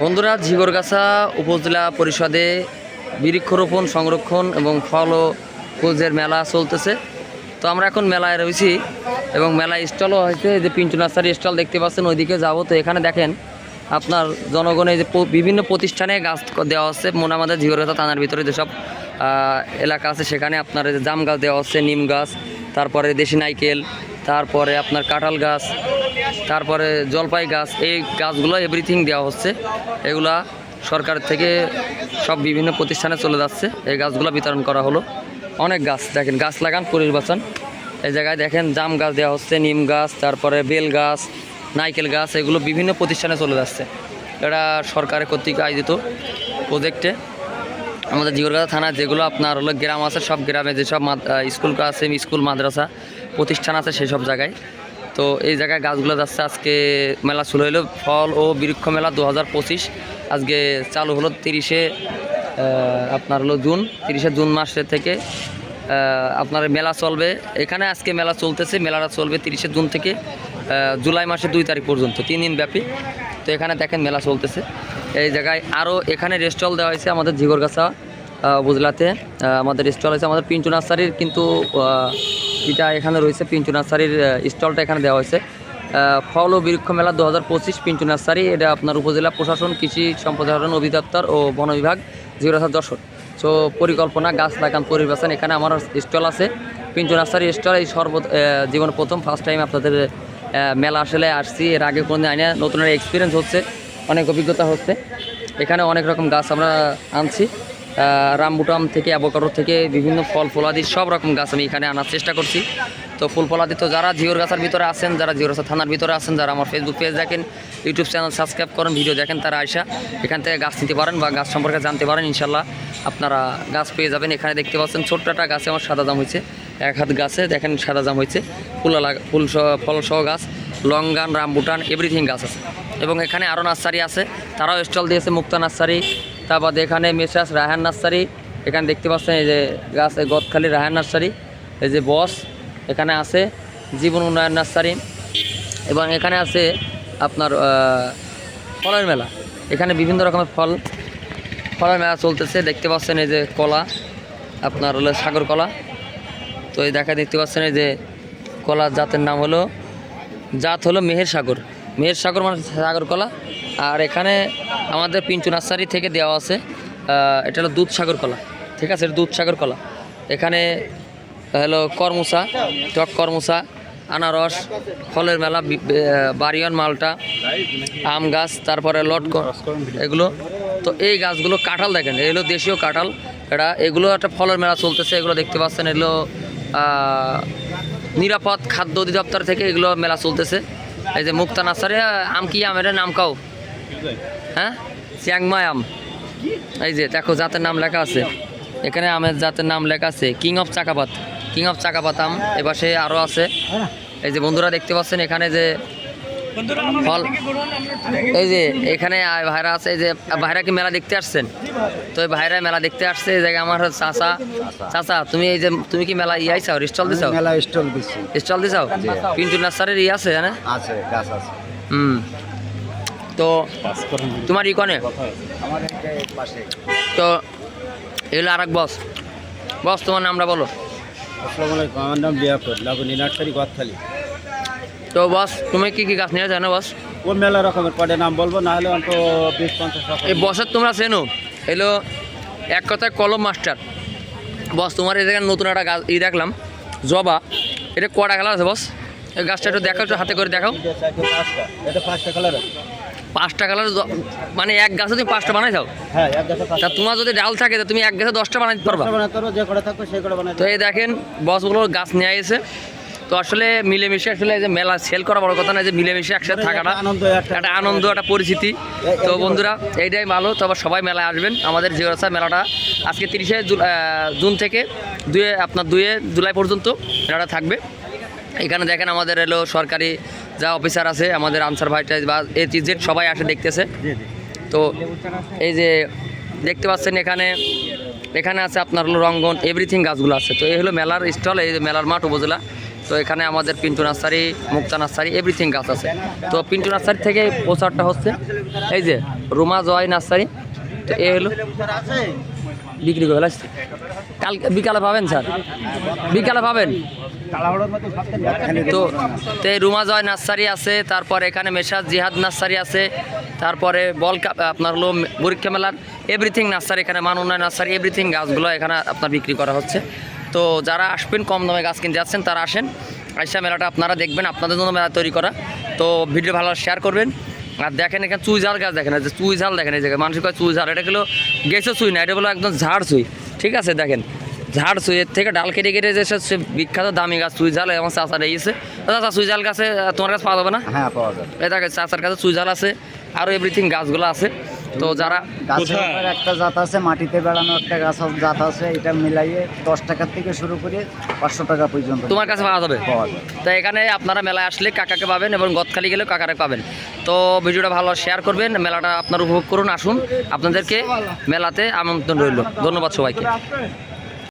বন্ধুরা, ঝিগরগাছা উপজেলা পরিষদে বৃক্ষরোপণ, সংরক্ষণ এবং ফল ও ফুলজের মেলা চলতেছে। তো আমরা এখন মেলায় রয়েছি এবং মেলায় স্টলও হয়েছে যে পিন্টু নার্সারি স্টল দেখতে পাচ্ছেন, ওইদিকে যাব। তো এখানে দেখেন আপনার জনগণের যে বিভিন্ন প্রতিষ্ঠানে গাছ দেওয়া হচ্ছে। মনে আমাদের ঝিগরগাছা থানার ভিতরে যেসব এলাকা আছে, সেখানে আপনার জাম গাছ দেওয়া হচ্ছে, নিম গাছ, তারপরে দেশি নাইকেল, তারপরে আপনার কাঁঠাল গাছ তারপরে জলপাই গাছ, এই গাছগুলো এভরিথিং দেওয়া হচ্ছে। এগুলা সরকার থেকে সব বিভিন্ন প্রতিষ্ঠানে চলে যাচ্ছে। এই গাছগুলো বিতরণ করা হলো। অনেক গাছ, দেখেন, গাছ লাগান পরিবেশ বাঁচান এই জায়গায় দেখেন, জাম গাছ দেওয়া হচ্ছে, নিম গাছ, তারপরে বেল গাছ, নাইকেল গাছ, এগুলো বিভিন্ন প্রতিষ্ঠানে চলে যাচ্ছে। এটা সরকারের কর্তৃক আয়োজিত প্রজেক্টে আমাদের জিগরগাছা থানা যেগুলো আপনার হলো, গ্রাম আছে, সব গ্রামে যেসব স্কুল আছে, স্কুল, মাদ্রাসা প্রতিষ্ঠান আছে, সেসব জায়গায়। তো এই জায়গায় গাছগুলো যাচ্ছে। আজকে মেলা শুরু হলো ফল ও বৃক্ষ মেলা দু হাজার পঁচিশ। আজকে চালু হলো তিরিশে আপনার হলো জুন। তিরিশে জুন মাসের থেকে আপনার মেলা চলবে। এখানে আজকে মেলা চলতেছে। মেলাটা চলবে তিরিশে জুন থেকে জুলাই মাসের দুই তারিখ পর্যন্ত। তিন দিন ব্যাপী। তো এখানে দেখেন মেলা চলতেছে। এই জায়গায় আরও এখানে রেস্টল দেওয়া হয়েছে আমাদের ঝিগরগাছা উপজেলাতে। আমাদের স্টল হয়েছে আমাদের পিন্টু নার্সারির, কিন্তু এটা এখানে রয়েছে পিঞ্চু নার্সারির স্টলটা এখানে দেওয়া হয়েছে। ফল ও বৃক্ষ মেলা দু হাজার পঁচিশ পিঞ্চু নার্সারি, এটা আপনার উপজেলা প্রশাসন, কৃষি সম্প্রসারণ অধিদপ্তর ও বন বিভাগ জিগরগাছা যশোর। সো পরিকল্পনা, গাছ লাগান, পরিবেশন, এখানে আমার স্টল আছে। পিঞ্চু নার্সারি স্টল এই সর্ব জীবনে প্রথম ফার্স্ট টাইম আপনাদের মেলা আসলে আসছি। এর আগে কোনো আইনে নতুন এক্সপিরিয়েন্স হচ্ছে, অনেক অভিজ্ঞতা হচ্ছে। এখানে অনেক রকম গাছ আমরা আনছি। রামবুটাম থেকে অ্যাবোকাডো থেকে বিভিন্ন ফল, ফলাদি, সব রকম গাছ আমি এখানে আনার চেষ্টা করছি। তো ফুল, ফলাদি তো যারা জিওর গাছের ভিতরে আছেন, যারা জিওর থানার ভিতরে আছেন, যারা আমার ফেসবুক পেজ দেখেন ইউটিউব চ্যানেল সাবস্ক্রাইব করেন ভিডিও দেখেন, তারা আইসা এখান থেকে গাছ নিতে পারেন বা গাছ সম্পর্কে জানতে পারেন ইনশাল্লাহ আপনারা গাছ পেয়ে যাবেন। এখানে দেখতে পাচ্ছেন ছোট্ট একটা গাছে আমার সাদা দাম হয়েছে, এক হাত গাছে দেখেন সাদা জাম হয়েছে, ফুল ফুল ফল সহ গাছ, লঙ্গান, রামবুটান এভরিথিং গাছ আছে। এবং এখানে আরও নার্সারি আছে, তারাও স্টল দিয়েছে, মুক্তা নার্সারি তারপর এখানে মেসাস রায়হান নার্সারি। এখানে দেখতে পাচ্ছেন এই যে গাছ গদখালি রায়হান নার্সারি। এই যে বস এখানে আছে, জীবন উন্নয়ন নার্সারি। এবং এখানে আছে আপনার ফলের মেলা। এখানে বিভিন্ন রকমের ফল, ফলের মেলা চলতেছে। দেখতে পাচ্ছেন এই যে কলা, আপনার হলো সাগর কলা। তো এই দেখা দেখতে পাচ্ছেন এই যে কলা জাতের নাম হলো, জাত হলো মেহের সাগর। মেহের সাগর মানে সাগর কলা। আর এখানে আমাদের পিঞ্চু নার্সারি থেকে দেওয়া আছে এটা হলো দুধ সাগর কলা। ঠিক আছে দুধ সাগর কলা। এখানে হলো করমুসা, টক করমুসা, আনারস, ফলের মেলা বারিয়ন মালটা, আম গাছ, তারপরে লটক, এগুলো। তো এই গাছগুলো কাঁঠাল দেখেন এগুলো দেশীয় কাঁঠাল। এটা এগুলো একটা ফলের মেলা চলতেছে, এগুলো দেখতে পাচ্ছেন, এগুলো নিরাপদ খাদ্য অধিদপ্তর থেকে এগুলো মেলা চলতেছে। এই যে মুক্তা নার্সারি আম কি আম? এটার নাম কাও। হ্যাঁ? চ্যাংমাই আম। এই যে, দেখো, জাতের নাম লেখা আছে। এখানে আমের জাতের নাম লেখা আছে, কিং অফ চাকাপাত কিং অফ চাকাপাত আম। এবার সে আরও আছে। এই যে বন্ধুরা দেখতে পাচ্ছেন, এখানে যে ফল এই যে এখানে ভাইরা আছে এই যে ভাইরা কি মেলা দেখতে আসছেন? তো এই ভাইরা মেলা দেখতে আসছে এই জায়গায় আমার চাচা। চাচা। তুমি এই যে তুমি কি মেলা ইয়ে আইসাও স্টল দিছাও? মেলা স্টল দিচ্ছি স্টল দিছাও? পিন্টু নার্সারির ই আছে হ্যাঁ আছে গাছ আছে। হুম। তো তোমার ইকনে এই যে তো এগুলো আর এক বস। বস তোমার নামটা বলো। আসসালামু আলাইকুম আমার নাম বিয়াকুর লাবণী নার্সারি গদখালি তো বস তুমি কি কি গাছ নিয়ে জানো বস? ও মেলা রকমের কটে নাম বলব না হলে অন্ত বিশ পঞ্চাশ এই বসের তোমরা চেনো এলো এক কথায় কলম মাস্টার। বস তোমার এই জায়গায় নতুন একটা গাছ ই দেখলাম জবা। এটা কটা কালার আছে বস? এই গাছটা একটু দেখাও একটু হাতে করে দেখাও। এটা পাঁচটা কালার পাঁচটা কালার মানে এক গাছে তুমি পাঁচটা বানাই দাও? হ্যাঁ এক গাছে তা তোমার যদি ডাল থাকে তো তুমি এক গাছে দশটা বানাইতে পারবা? তো এই দেখেন বসগুলো গাছ নিয়ে এসে তো আসলে মিলেমিশে আসলে এই যে মেলা সেল করা বড় কথা না যে মিলেমিশে একসাথে থাকাটা আনন্দ একটা আনন্দ একটা পরিচিতি। তো বন্ধুরা এইটাই ভালো তো আবার সবাই মেলায় আসবেন। আমাদের জিওরাসা মেলাটা আজকে তিরিশে জুন থেকে দুয়ে আপনার দুয়ে জুলাই পর্যন্ত মেলাটা থাকবে। এখানে দেখেন আমাদের এলো সরকারি যা অফিসার আছে আমাদের আনসার ভাইটা বা এ জেড সবাই আসে দেখতেছে। তো এই যে দেখতে পাচ্ছেন এখানে এখানে আছে আপনার হলো রঙ্গন এভরিথিং গাছগুলো আছে। তো এই হলো মেলার স্টল এই যে মেলার মাঠ উপজেলা। তো এখানে আমাদের Pintu nursery, Mukta nursery everything গাছ আছে। তো পিন্টু নার্সারি থেকে প্রচারটা হচ্ছে। এই যে, রুমা জয় নার্সারি, তো এ হলো। বিক্রি করে আসছে। কালকে বিকালে পাবেন, স্যার। বিকালে পাবেন। তো তো রুমা জয় নার্সারি আছে, তারপরে এখানে মেশাজ জিহাদ নার্সারি আছে, তারপরে বল আপনার হলো পরীক্ষা মেলার এভরিথিং নার্সারি, এখানে মান উন্নয়ন নার্সারি এভরিথিং গাছগুলো এখানে আপনার বিক্রি করা হচ্ছে। তো যারা আসবেন কম দামে গাছ কিনতে যাচ্ছেন তারা আসেন। আইসা মেলাটা আপনারা দেখবেন আপনাদের জন্য মেলা তৈরি করা। তো ভিডিও ভালো শেয়ার করবেন। আর দেখেন এখানে চুই ঝাল গাছ দেখেন যে চুই ঝাল দেখেন এই জায়গায় মানুষের কয় চুই ঝাল এটা হলো গেছে চুই না এটা হলো একদম ঝাড় চুই। ঠিক আছে দেখেন ঝাড় চুই এর থেকে ডাল কেটে কেটে যে সে বিখ্যাত দামি গাছ চুই ঝাল এবং চাষা রয়েছে চাষা চুই ঝাল গাছে তোমার কাছে পাওয়া যাবে না? হ্যাঁ পাওয়া যাবে। দেখেন চাষার কাছে চুই ঝাল আছে আরও এভরিথিং গাছগুলো আছে। তো যারা গাছের একটা জাত আছে মাটিতে বেড়ানো একটা গাছ জাত আছে এটা মিলাইয়ে দশ টাকার থেকে শুরু করে পাঁচশো টাকা পর্যন্ত তোমার কাছে পাওয়া যাবে? পাওয়া তো এখানে আপনারা মেলায় আসলে কাকাকে পাবেন এবং গদখালি গেলেও কাকারে পাবেন। তো ভিডিওটা ভালো শেয়ার করবেন মেলাটা আপনার উপভোগ করুন আসুন। আপনাদেরকে মেলাতে আমন্ত্রণ রইল। ধন্যবাদ সবাইকে।